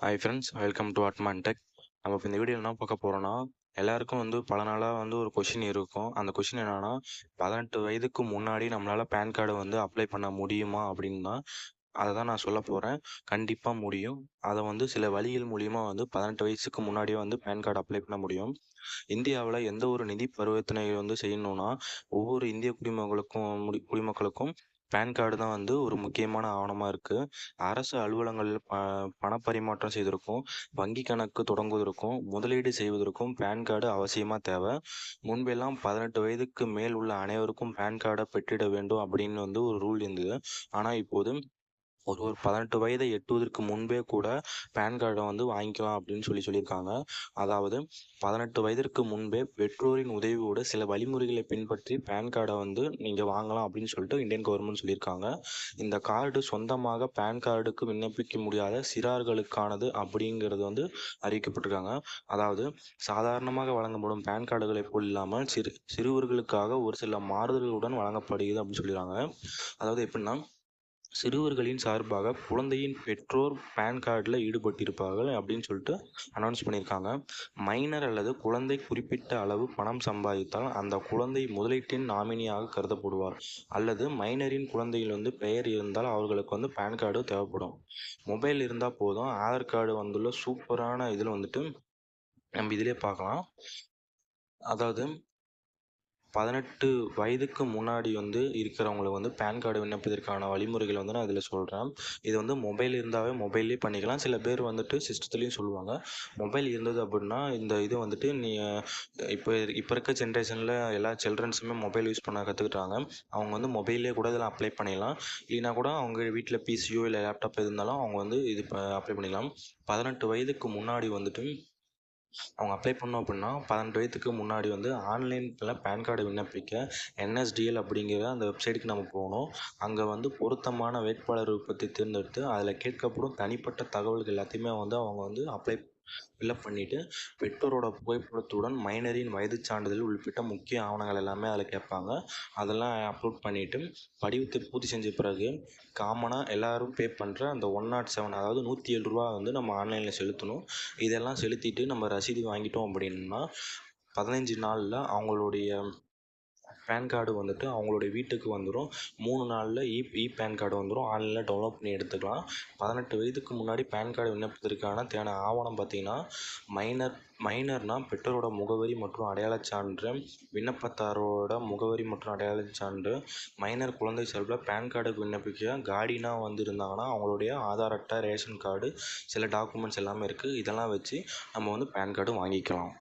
Hi friends welcome to Atman tech நம்ம இப்போ இந்த வீடியோ என்ன பார்க்க போகிறோன்னா எல்லாருக்கும் வந்து பல நாளாக வந்து ஒரு கொஷின் இருக்கும். அந்த கொஷின் என்னென்னா பதினெட்டு வயதுக்கு முன்னாடி நம்மளால் பேன் கார்டு வந்து அப்ளை பண்ண முடியுமா அப்படின்னு தான் அதை தான் நான் சொல்ல போகிறேன் கண்டிப்பாக முடியும். அதை வந்து சில வழிகள் மூலியமாக வந்து பதினெட்டு வயசுக்கு முன்னாடியே வந்து பேன் கார்டு அப்ளை பண்ண முடியும். இந்தியாவில் எந்த ஒரு நிதி பரிவர்த்தனை வந்து செய்யணும்னா ஒவ்வொரு இந்திய குடிமக்களுக்கும் முடி குடிமக்களுக்கும் பேன் கார்டு தான் வந்து ஒரு முக்கியமான ஆவணமாக இருக்குது அரசு அலுவலகங்களில் ப பணப்பரிமாற்றம் செய்வதற்கும் வங்கி கணக்கு தொடங்குவதற்கும் முதலீடு செய்வதற்கும் பேன் கார்டு அவசியமாக தேவை. முன்பெல்லாம் பதினெட்டு வயதுக்கு மேல் உள்ள அனைவருக்கும் பேன் கார்டை பெற்றிட வேண்டும் அப்படின்னு வந்து ஒரு ரூல் இருந்தது. ஆனால் இப்போது ஒரு ஒரு பதினெட்டு வயதை எட்டுவதற்கு முன்பே கூட பேன் கார்டை வந்து வாங்கிக்கலாம் அப்படின்னு சொல்லி சொல்லியிருக்காங்க. அதாவது பதினெட்டு வயதிற்கு முன்பே பெற்றோரின் உதவியோடு சில வழிமுறைகளை பின்பற்றி பேன் கார்டை வந்து நீங்கள் வாங்கலாம் அப்படின்னு சொல்லிட்டு இந்தியன் கவர்மெண்ட் சொல்லியிருக்காங்க. இந்த கார்டு சொந்தமாக பேன் கார்டுக்கு விண்ணப்பிக்க முடியாத சிறார்களுக்கானது அப்படிங்கிறது வந்து அறிவிக்கப்பட்டிருக்காங்க. அதாவது சாதாரணமாக வழங்கப்படும் பேன் கார்டுகளை போல் இல்லாமல் சிறு சிறுவர்களுக்காக ஒரு சில மாறுதல்களுடன் வழங்கப்படுகிறது அப்படின்னு சொல்லிடுறாங்க அதாவது எப்படின்னா சிறுவர்களின் சார்பாக குழந்தையின் பெற்றோர் பேன் கார்டில் ஈடுபட்டிருப்பார்கள் அப்படின்னு சொல்லிட்டு அனௌன்ஸ் பண்ணியிருக்காங்க. மைனர் அல்லது குழந்தை குறிப்பிட்ட அளவு பணம் சம்பாதித்தால் அந்த குழந்தை முதலீட்டின் நாமினியாக கருதப்படுவார். அல்லது மைனரின் குழந்தையில் வந்து பெயர் இருந்தால் அவர்களுக்கு வந்து பேன் கார்டு தேவைப்படும். மொபைல் இருந்தால் போதும். ஆதார் கார்டு வந்துள்ள சூப்பரான இதில் வந்துட்டு நம்ம இதிலே பார்க்கலாம். அதாவது பதினெட்டு வயதுக்கு முன்னாடி வந்து இருக்கிறவங்கள வந்து பேன் கார்டு விண்ணப்பிப்பதற்கான வழிமுறைகள் வந்து நான் இதில் சொல்கிறேன் இது வந்து மொபைல் இருந்தாவே மொபைல்லே பண்ணிக்கலாம். சில பேர் வந்துட்டு சிஸ்டத்துலேயும் சொல்லுவாங்க. மொபைல் இருந்தது அப்படின்னா இந்த இது வந்துட்டு நீ இப்போ இப்போ இருக்க ஜென்ரேஷனில் எல்லா சில்ட்ரன்ஸுமே மொபைல் யூஸ் பண்ண கற்றுக்கிட்டாங்க அவங்க வந்து மொபைல்லே கூட இதில் அப்ளை பண்ணிடலாம். இல்லைனா கூட அவங்க வீட்டில் பிசியோ இல்லை லேப்டாப் எது இருந்தாலும் அவங்க வந்து இது அப்ளை பண்ணிக்கலாம். பதினெட்டு வயதுக்கு முன்னாடி வந்துட்டு அவங்க அப்ளை பண்ணோம் அப்படின்னா பன்னெண்டு வயதுக்கு முன்னாடி வந்து ஆன்லைனில் பேன் கார்டு விண்ணப்பிக்க என்எஸ்டிஎல் அப்படிங்கிற அந்த வெப்சைட்டுக்கு நம்ம போகணும். அங்கே வந்து பொருத்தமான வேட்பாளர் பற்றி தேர்ந்தெடுத்து அதில் கேட்கப்படும் தனிப்பட்ட தகவல்கள் எல்லாத்தையுமே வந்து அவங்க வந்து அப்ளை ஃபில்அப் பண்ணிவிட்டு பெற்றோரோட புகைப்படத்துடன் மைனரின் வயதுச் சான்றிதழ் உள்ளிட்ட முக்கிய ஆவணங்கள் எல்லாமே அதில் கேட்பாங்க. அதெல்லாம் அப்லோட் பண்ணிவிட்டு படிவத்தை பூர்த்தி செஞ்ச பிறகு காமனாக எல்லோரும் பே பண்ணுற அந்த ஒன் நாட் செவன் அதாவது நூற்றி ஏழு ரூபா வந்து நம்ம ஆன்லைனில் செலுத்தணும். இதெல்லாம் செலுத்திட்டு நம்ம ரசீது வாங்கிட்டோம் அப்படின்னா பதினஞ்சு நாளில் அவங்களுடைய பேன் கார்டு வந்துட்டு அவங்களுடைய வீட்டுக்கு வந்துடும் மூணு நாளில் இ இ பேன் கார்டு வந்துடும் ஆன்லைனில் டவுன்லோட் பண்ணி எடுத்துக்கலாம். பதினெட்டு வயதுக்கு முன்னாடி பேன் கார்டு விண்ணப்பத்திற்கான தேன ஆவணம் பார்த்திங்கன்னா மைனர் மைனர்னால் பெற்றோரோட முகவரி மற்றும் அடையாளச் சான்று விண்ணப்பத்தாரோட முகவரி மற்றும் அடையாளச் சான்று மைனர் குழந்தை சார்பில் பேன் கார்டுக்கு விண்ணப்பிக்க கார்டினாக வந்து இருந்தாங்கன்னா அவங்களுடைய ஆதார் அட்டை ரேஷன் கார்டு சில டாக்குமெண்ட்ஸ் எல்லாமே இருக்குது இதெல்லாம் வச்சு நம்ம வந்து பேன் கார்டு வாங்கிக்கலாம்.